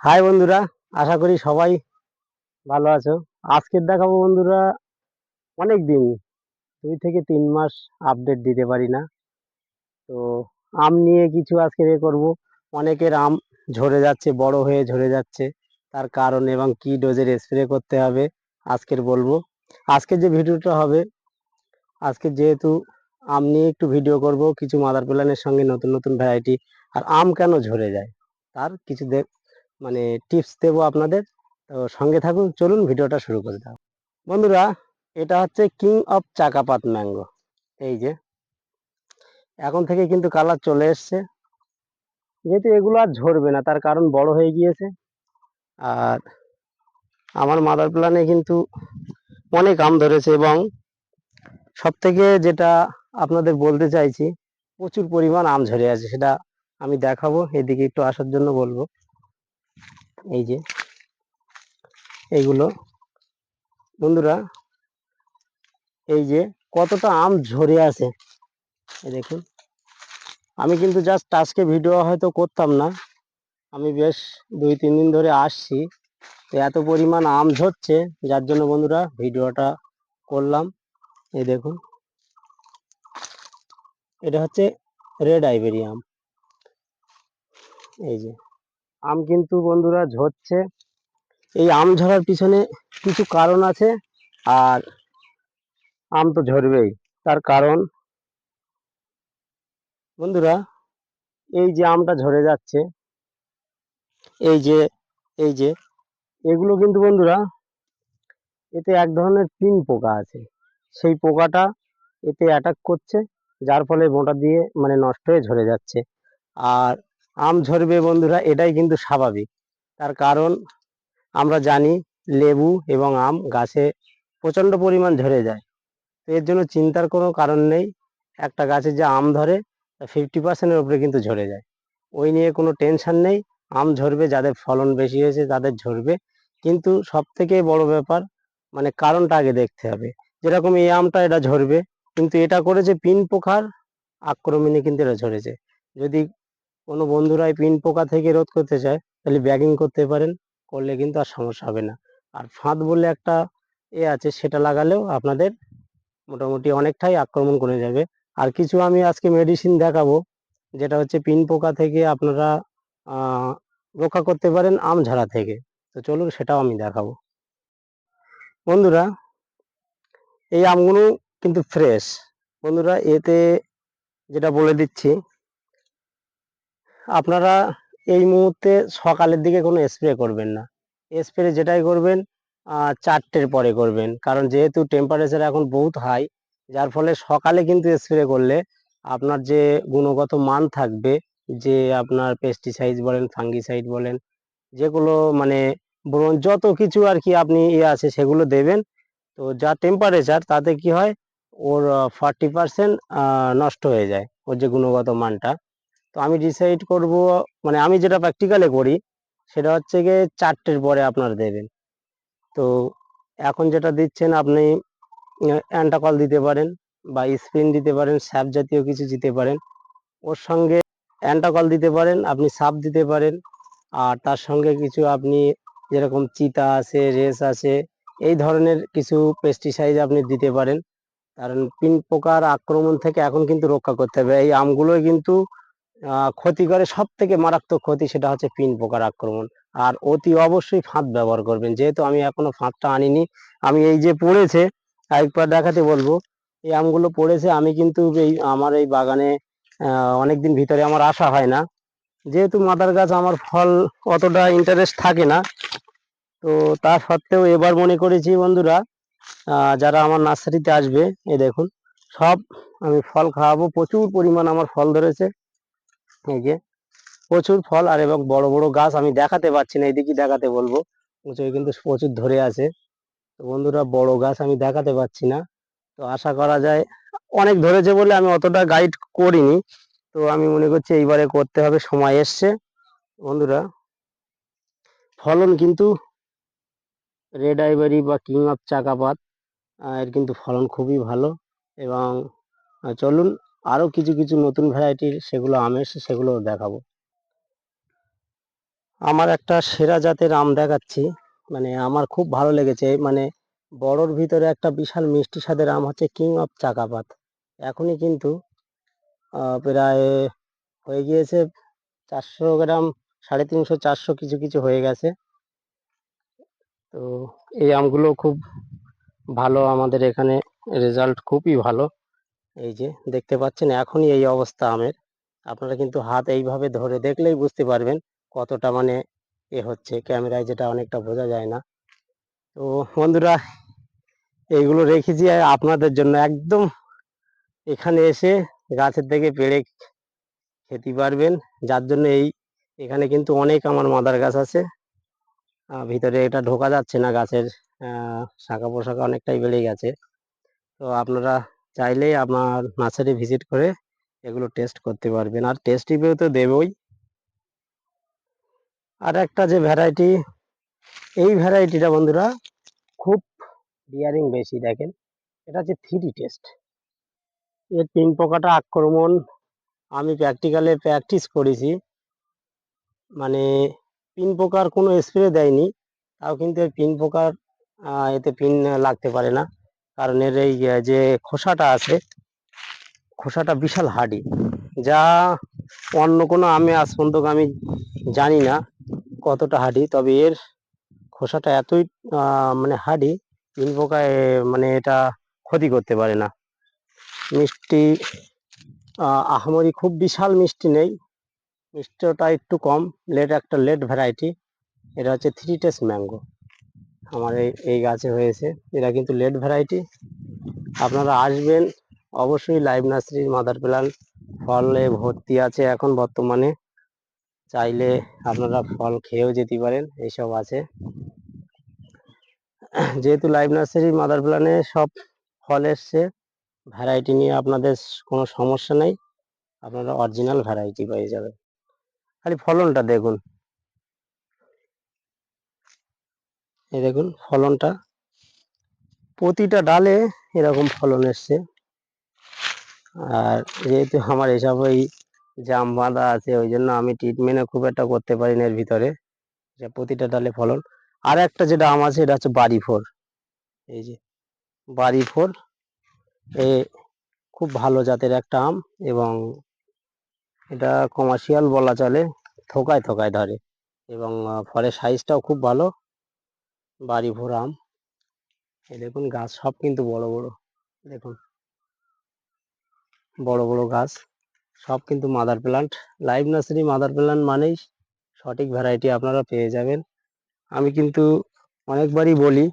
High বন্ধুরা, আশা করি সবাই ভালো আছো। আজকের দেখাবো বন্ধুরা অনেক দিন, দুই থেকে তিন মাস আপডেট দিতে পারি না। তো আম নিয়ে কিছু আজকে এ করব। অনেকের আম ঝরে যাচ্ছে, বড় হয়ে ঝরে যাচ্ছে, তার কারণ এবং কি ডোজের স্প্রে করতে হবে আজকের বলব। আজকের যে ভিডিওটা হবে, আজকে যেহেতু আম নিয়ে একটু ভিডিও করব, কিছু মাদার প্ল্যানের সঙ্গে নতুন নতুন ভ্যারাইটি আর আম কেন ঝরে যায়, তার কিছু দেখ মানে টিপস দেবো আপনাদের। তো সঙ্গে থাকুন, চলুন ভিডিওটা শুরু করে দাও। বন্ধুরা, এটা হচ্ছে কিং অফ চাকাপাত ম্যাঙ্গো এই যে, এখন থেকে কিন্তু কালার চলে এসছে। যেহেতু এগুলো আর ঝরবে না, তার কারণ বড় হয়ে গিয়েছে। আর আমার মাদার প্ল্যানে কিন্তু অনেক আম ধরেছে এবং সব থেকে যেটা আপনাদের বলতে চাইছি, প্রচুর পরিমাণ আম ঝরে আছে, সেটা আমি দেখাবো। এদিকে একটু আসার জন্য বলব। এই যে এইগুলো বন্ধুরা, এই যে কতটা আম ঝরে আছে, এই দেখুন। আমি কিন্তু জাস্ট আজকে ভিডিও হয়তো করতাম না। আমি বেশ দুই, তিন দিন ধরে আসছি। তো এত পরিমাণ আম ঝরছে, যার জন্য বন্ধুরা ভিডিওটা করলাম। এই দেখুন। এটা হচ্ছে রেড আইবেরি আম। এই যে। আম কিন্তু বন্ধুরা ঝরছে। এই আম ঝরার পিছনে কিছু কারণ আছে আর আম তো ঝরবেই। তার কারণ বন্ধুরা, এই যে আমটা ঝরে যাচ্ছে, এই যে এই যে, এগুলো কিন্তু বন্ধুরা, এতে এক ধরনের পিন পোকা আছে। সেই পোকাটা এতে অ্যাটাক করছে, যার ফলে মোটা দিয়ে মানে নষ্ট হয়ে ঝরে যাচ্ছে। আর আম ঝরবে বন্ধুরা, এটাই কিন্তু স্বাভাবিক। তার কারণ আমরা জানি লেবু এবং আম গাছে প্রচণ্ড পরিমাণ ঝরে যায়। তো এর জন্য চিন্তার কোনো কারণ নেই। একটা গাছে যে আম ধরে ফিফটি পার্সেন্টের উপরে কিন্তু ঝরে যায়। ওই নিয়ে কোনো টেনশন নেই। আম ঝরবে, যাদের ফলন বেশি হয়েছে তাদের ঝরবে। কিন্তু সব থেকে বড় ব্যাপার মানে কারণটা আগে দেখতে হবে। যেরকম এই আমটা এটা ঝরবে, কিন্তু এটা করেছে পিন পোকার আক্রমণে কিন্তু এটা ঝরেছে। যদি কোনো বন্ধুরাই পিন পোকা থেকে রোধ করতে চায়, তাহলে ব্যাগিং করতে পারেন, করলে কিন্তু আর সমস্যা হবে না। আর ফাঁদ বলে একটা এ আছে, সেটা লাগালেও আপনাদের মোটামুটি অনেকটাই আক্রমণ করে যাবে। আর কিছু আমি আজকে মেডিসিন দেখাবো, যেটা হচ্ছে পিন পোকা থেকে আপনারা রক্ষা করতে পারেন আম ঝাড়া থেকে। তো চলুন সেটাও আমি দেখাবো। বন্ধুরা, এই আমগুলো কিন্তু ফ্রেশ বন্ধুরা, এতে যেটা বলে দিচ্ছি আপনারা এই মুহূর্তে সকালের দিকে কোনো স্প্রে করবেন না। স্প্রে যেটাই করবেন চারটের পরে করবেন। কারণ যেহেতু টেম্পারেচার এখন বহুত হাই যার ফলে সকালে কিন্তু স্প্রে করলে আপনার যে গুণগত মান থাকবে, যে আপনার পেস্টিসাইড বলেন ফাঙ্গিসাইড বলেন, যেগুলো মানে বলুন যত কিছু আর কি আপনি ইয়ে আছে সেগুলো দেবেন। তো যা টেম্পারেচার তাতে কি হয়, ওর ফর্টি পার্সেন্ট নষ্ট হয়ে যায়, ওর যে গুণগত মানটা। তো আমি ডিসাইড করব মানে আমি যেটা প্র্যাকটিক্যালে করি, সেটা হচ্ছে গিয়ে চারটের পরে আপনার দেবেন। তো এখন যেটা দিচ্ছেন আপনি অ্যান্টাকল দিতে পারেন বা স্পিন দিতে পারেন স্যাপ জাতীয় কিছু দিতে পারেন। ওর সঙ্গে অ্যান্টাকল দিতে পারেন, আপনি সাপ দিতে পারেন। আর তার সঙ্গে কিছু আপনি যেরকম চিতা আছে, রেস আছে, এই ধরনের কিছু পেস্টিসাইড আপনি দিতে পারেন। কারণ পিন পোকার আক্রমণ থেকে এখন কিন্তু রক্ষা করতে হবে। এই আমগুলোই কিন্তু ক্ষতি করে সব থেকে মারাত্মক ক্ষতি সেটা হচ্ছে পিন পোকার আক্রমণ। আর অতি অবশ্যই ফাঁদ ব্যবহার করবেন। যেহেতু আমি এখনও ফাঁদটা আনিনি, আমি এই যে পড়েছে, আরেকবার দেখাতে বলব, এই আমগুলো পড়েছে, আমি কিন্তু এই আমার এই বাগানে অনেকদিন ভিতরে আমার আসা হয় না। যেহেতু মাদার গাছ আমার ফল অতটা ইন্টারেস্ট থাকে না, তো তা সত্ত্বেও এবার মনে করেছি বন্ধুরা যারা আমার নার্সারিতে আসবে এ দেখুন, সব আমি ফল খাওয়াবো, প্রচুর পরিমাণ আমার ফল ধরেছে। এই যে প্রচুর ফল আর এবং বড় বড় গাছ আমি দেখাতে পারছি না, এদিকে দেখাতে বলব। উঁচুয় কিন্তু প্রচুর ধরে আছে। তো বন্ধুরা, বড় গাছ আমি দেখাতে পারছি না। তো আশা করা যায় অনেক ধরেছে বলে আমি অতটা গাইড করিনি। তো আমি মনে করছি এইবারে করতে হবে, সময় এসছে। বন্ধুরা, ফলন কিন্তু রেড আইভারি বা কিং অফ চাকাপাত এর কিন্তু ফলন খুবই ভালো। এবং চলুন আরও কিছু কিছু নতুন ভ্যারাইটির সেগুলো আম এসছে সেগুলো দেখাবো। আমার একটা সেরা জাতের আম দেখাচ্ছি। মানে আমার খুব ভালো লেগেছে। মানে বড়োর ভিতরে একটা বিশাল মিষ্টি স্বাদের আম হচ্ছে কিং অফ চাকাপাত এখনই কিন্তু প্রায় হয়ে গিয়েছে চারশো গ্রাম, সাড়ে তিনশো, চারশো কিছু কিছু হয়ে গেছে। তো এই আমগুলো খুব ভালো। আমাদের এখানে রেজাল্ট খুবই ভালো। এই যে দেখতে পাচ্ছেন এখনই এই অবস্থা আমের। আপনারা কিন্তু হাত এইভাবে ধরে দেখলেই বুঝতে পারবেন কতটা মানে এ হচ্ছে। ক্যামেরায় যেটা অনেকটা বোঝা যায় না। তো বন্ধুরা, এইগুলো রেখেছি আপনাদের জন্য একদম এখানে এসে গাছের থেকে পেড়ে খেতে পারবেন। যার জন্য এই এখানে কিন্তু অনেক আমার মাদার গাছ আছে। ভিতরে এটা ঢোকা যাচ্ছে না গাছের শাখা পোশাখা অনেকটাই বেড়ে গেছে। তো আপনারা চাইলেই আমার নার্সারি ভিজিট করে এগুলো টেস্ট করতে পারবেন। আর টেস্ট রিভিউ তো দেবই। আর একটা যে ভ্যারাইটি এই ভ্যারাইটিটা বন্ধুরা খুব ডিয়ারিং বেশি দেখেন। এটা হচ্ছে থ্রি টেস্ট এর তিন পোকাটা আক্রমণ আমি প্র্যাকটিক্যালে প্র্যাকটিস করেছি। মানে পিন পোকার কোনো স্প্রে দেয়নি, তাও কিন্তু পিন পোকার এতে পিন লাগতে পারে না। কারণ এর এই যে খোসাটা আছে খোসাটা বিশাল হার্ডি যা অন্য কোনো আমি আজ পর্যন্ত আমি জানি না কতটা হার্ডি তবে এর খোসাটা এতই মানে হার্ডি পিন পোকায় মানে এটা ক্ষতি করতে পারে না। মিষ্টি আহ, আহামরি খুব বিশাল মিষ্টি নেই। মিষ্টিটা একটু কম লেট একটা লেট ভ্যারাইটি এটা হচ্ছে থ্রি টেস্ট ম্যাঙ্গো আমার এই এই গাছে হয়েছে। এরা কিন্তু লেট ভ্যারাইটি আপনারা আসবেন, অবশ্যই লাইভ নার্সারির মাদার প্ল্যান ফলে ভর্তি আছে এখন বর্তমানে। চাইলে আপনারা ফল খেয়েও যেতে পারেন, এইসব আছে। যেহেতু লাইভ নার্সারির মাদার প্ল্যানে সব ফল এসছে ভ্যারাইটি নিয়ে আপনাদের কোনো সমস্যা নেই। আপনারা অরিজিনাল ভ্যারাইটি পেয়ে যাবেন। খালি ফলনটা দেখুন। এই দেখুন ফলনটা। প্রতিটা ডালে এরকম ফলন এসছে। আর যেহেতু আমার এসব ওই জাম বাঁধা আছে, ওই জন্য আমি ট্রিটমেন্টও খুব একটা করতে পারি না এর ভিতরে। প্রতিটা ডালে ফলন। আর একটা যেটা আম আছে, এটা হচ্ছে বাড়ি ফোর এই যে বাড়ি ফোর এ খুব ভালো জাতের একটা আম এবং এটা কমার্শিয়াল বলা চলে, থোকায় থোকায় ধরে। এবং ফলের সাইজটাও খুব ভালো। বাড়ি ভোর আম এই দেখুন গাছ সব কিন্তু বড় বড়, দেখুন। বড় বড় গাছ, সব কিন্তু mother plant live nursery mother plant মানেই সঠিক ভ্যারাইটি আপনারা পেয়ে যাবেন। আমি কিন্তু অনেকবারই বলি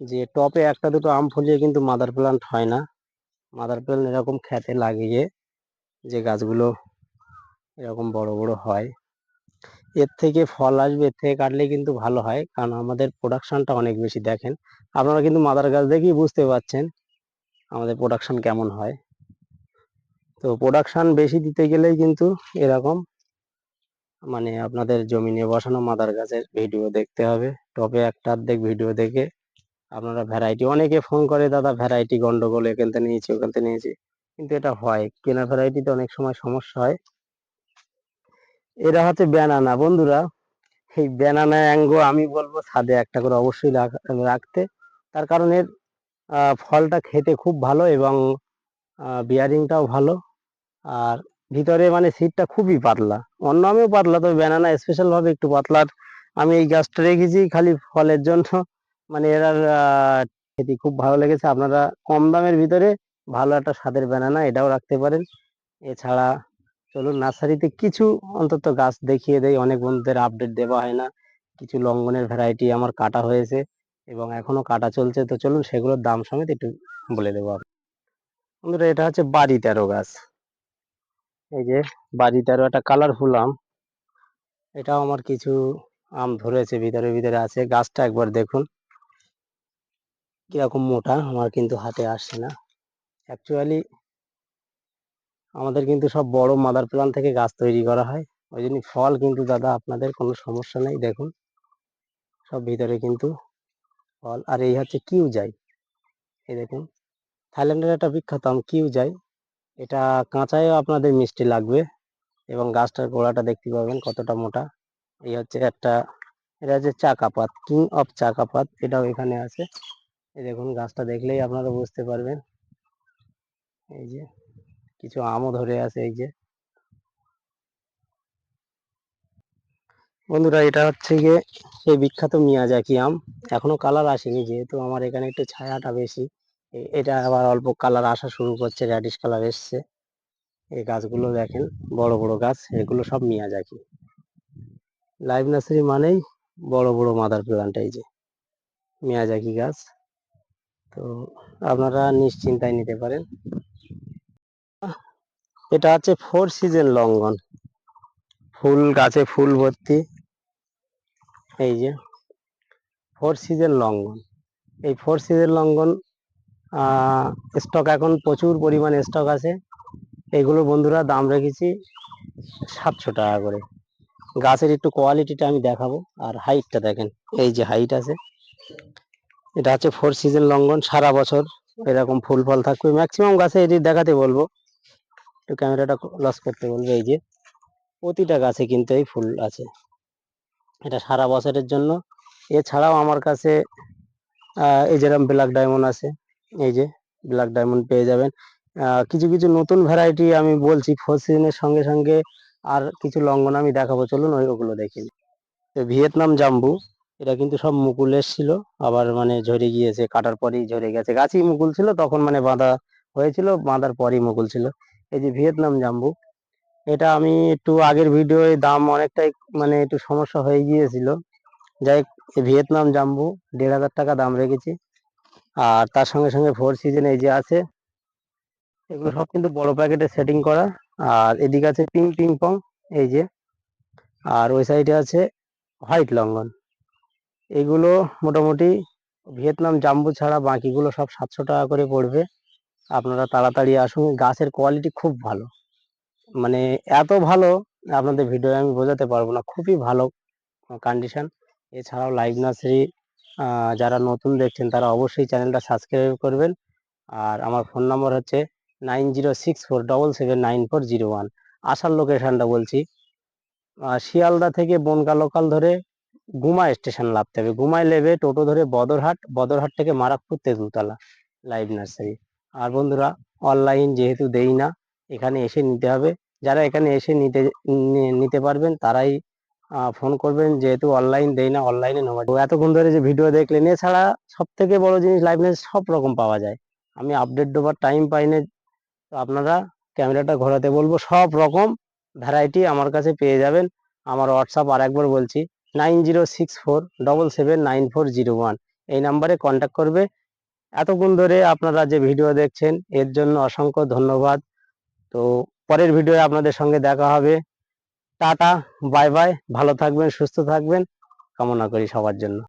যে টপে একটা দুটো আম ফলিয়ে কিন্তু মাদার প্লান্ট হয় না। মাদার প্লান্ট এরকম খেতে লাগিয়ে যে গাছগুলো এরকম বড় বড় হয়। এর থেকে ফল আসবে, এর থেকে কাটলে কিন্তু ভালো হয়। কারণ আমাদের প্রোডাকশনটা অনেক বেশি, দেখেন। আপনারা কিন্তু মাদার গাছ দেখেই বুঝতে পারছেন আমাদের প্রোডাকশন কেমন হয়। তো প্রোডাকশন বেশি দিতে গেলেই কিন্তু এরকম মানে আপনাদের জমি নিয়ে বসানো মাদার গাছের ভিডিও দেখতে হবে। টপে একটা অর্ধেক ভিডিও দেখে আপনারা ভ্যারাইটি অনেকে ফোন করে, দাদা ভ্যারাইটি গন্ডগোল এখান থেকে নিয়েছি, ওখান থেকে নিয়েছি। কিন্তু এটা হয়। কেনা ভ্যারাইটিতে অনেক সময় সমস্যা হয়। এরা হচ্ছে ব্যানানা বন্ধুরা, এই ব্যানানা অ্যাঙ্গো আমি বলব ছাদে একটা করে অবশ্যই রাখতে। তার কারণ এর ফলটা খেতে খুব ভালো এবং বিয়ারিংটাও ভালো। আর ভিতরে মানে সিটটা খুবই পাতলা। অন্য আমেও পাতলা, তবে ব্যানানা স্পেশাল ভাবে একটু পাতলা। আর আমি এই গাছটা রেখেছি খালি ফলের জন্য। মানে এরার খেতে খুব ভালো লেগেছে। আপনারা কম দামের ভিতরে ভালো একটা স্বাদের ব্যানানা এটাও রাখতে পারেন। এছাড়া চলুন নার্সারিতে কিছু অন্তত গাছ দেখিয়ে দেয় অনেক বন্ধুদের আপডেট দেওয়া হয় না। কিছু লঙ্ঘনের ভ্যারাইটি আমার কাটা হয়েছে এবং এখনও কাটা চলছে। তো চলুন সেগুলোর দাম সমেত একটু বলে দেবো। বন্ধুরা, এটা হচ্ছে বাড়ি তেরো গাছ। এই যে বাড়ি তেরো, একটা কালারফুল আম। এটাও আমার কিছু আম ধরেছে, ভিতরে ভিতরে আছে। গাছটা একবার দেখুন। কীরকম মোটা, আমার কিন্তু হাতে আসছে না। অ্যাকচুয়ালি আমাদের কিন্তু সব বড় মাদার প্লান থেকে গাছ তৈরি করা হয়। ওই জন্য ফল কিন্তু দাদা আপনাদের কোনো সমস্যা নেই, দেখুন। সব ভিতরে কিন্তু ফল। আর এই হচ্ছে কিউ যাই এই দেখুন, থাইল্যান্ডের একটা বিখ্যাত আম কিউ যাই এটা কাঁচায়ও আপনাদের মিষ্টি লাগবে এবং গাছটার গোড়াটা দেখতে পাবেন কতটা মোটা। এই হচ্ছে একটা, এটা হচ্ছে চাকাপাত কিং অফ চাকাপাত। এটাও এখানে আছে। এই দেখুন, গাছটা দেখলেই আপনারা বুঝতে পারবেন। এই যে কিছু আমও ধরে আছে এই যে। বন্ধুরা, এটা হচ্ছে গিয়ে সেই বিখ্যাত মিয়াজাকি আম। এখনও কালার আসেনি যেহেতু আমার এখানে একটু ছায়াটা বেশি। এটা আবার অল্প কালার আসা শুরু করছে র্যাডিশ কালার এসছে। এই গাছগুলো দেখেন, বড় বড় গাছ, এগুলো সব মিয়াজাকি। লাইভ নার্সারি মানেই বড় বড় মাদার প্লান্ট এই যে, মিয়াজাকি গাছ। তো আপনারা নিশ্চিন্তায় নিতে পারেন। এটা হচ্ছে ফোর সিজন লঙ্ঘন। ফুল, গাছে ফুল ভর্তি। এই যে, ফোর সিজন লঙ্ঘন। এই ফোর সিজন লঙ্ঘন স্টক এখন প্রচুর পরিমাণে স্টক আছে। এগুলো বন্ধুরা দাম রেখেছি সাতশো টাকা করে। গাছের একটু কোয়ালিটিটা আমি দেখাবো। আর হাইটটা দেখেন, এই যে হাইট আছে। এটা হচ্ছে ফোর সিজন লঙ্ঘন, সারা বছর এরকম ফুল ফল থাকবে। ম্যাক্সিমাম গাছে এটি দেখাতে বলব। একটু ক্যামেরাটা লস করতে বলব এই যে, প্রতিটা গাছে কিন্তু এই ফুল আছে। এটা সারা বছরের জন্য। এছাড়াও আমার কাছে এই যেরকম ব্ল্যাক ডায়মন্ড আছে, এই যে ব্ল্যাক ডায়মন্ড পেয়ে যাবেন। কিছু কিছু নতুন ভ্যারাইটি আমি বলছি ফোর সিজনের সঙ্গে সঙ্গে আর কিছু লঙ্ঘন আমি দেখাবো। চলুন ওই ওগুলো দেখি। তো ভিয়েতনাম জাম্বু, এটা কিন্তু সব মুকুল এসছিল আবার মানে ঝরে গিয়েছে, কাটার পরেই ঝরে গেছে। গাছই মুকুল ছিল, তখন মানে বাঁধা হয়েছিল, বাঁধার পরই মুকুল ছিল। এই যে ভিয়েতনাম জাম্বু, এটা আমি একটু আগের ভিডিওয়ে দাম অনেকটাই মানে একটু সমস্যা হয়ে গিয়েছিল। যাই ভিয়েতনাম জাম্বু দেড় হাজার টাকা দাম রেখেছি। আর তার সঙ্গে সঙ্গে ফোর সিজন এই যে আছে, এগুলো সব কিন্তু বড় প্যাকেটে সেটিং করা। আর এদিকে আছে পিং পিং পং এই যে। আর ওই সাইডে আছে হোয়াইট লঙ্ঘন এগুলো মোটামুটি ভিয়েতনাম জাম্বু ছাড়া বাকিগুলো সব সাতশো টাকা করে পড়বে। আপনারা তাড়াতাড়ি আসুন, গাছের কোয়ালিটি খুব ভালো। মানে এত ভালো, আপনাদের ভিডিও আমি বোঝাতে পারব না, খুবই ভালো কন্ডিশন এছাড়াও লাইভ নার্সারি যারা নতুন দেখছেন, তারা অবশ্যই চ্যানেলটা সাবস্ক্রাইব করবেন। আর আমার ফোন নম্বর হচ্ছে nine zero six four double seven nine four zero one আসার লোকেশনটা বলছি শিয়ালদা থেকে বনগা লোকাল ধরে গুমা স্টেশন নামতে হবে। গুমায় নেবে টোটো ধরে বদরহাট বদরহাট থেকে মারাকপুর তেঁতুলতলা লাইভ নার্সারি আর বন্ধুরা অনলাইন যেহেতু দেই না, এখানে এসে নিতে হবে। যারা এখানে এসে নিতে নিতে পারবেন, তারাই ফোন করবেন। যেহেতু অনলাইন দেই না অনলাইনে নেওয়া তো এতক্ষণ ধরে যে ভিডিও দেখলেন, এছাড়া সব থেকে বড় জিনিস লাইভ নার্সারি সব রকম পাওয়া যায়। আমি আপডেট দেওয়ার টাইম পাই না। তো আপনারা ক্যামেরাটা ঘোরাতে বলব, সব রকম ভ্যারাইটি আমার কাছে পেয়ে যাবেন। আমার হোয়াটসঅ্যাপ আর একবার বলছি nine zero six four double seven nine four zero one এই নাম্বারে কন্ট্যাক্ট করবে। এতক্ষণ ধরে আপনারা যে ভিডিও দেখছেন, এর জন্য অসংখ্য ধন্যবাদ। তো পরের ভিডিও আপনাদের সঙ্গে দেখা হবে। টাটা, বাই বাই, ভালো থাকবেন, সুস্থ থাকবেন। কামনা করি সবার জন্য।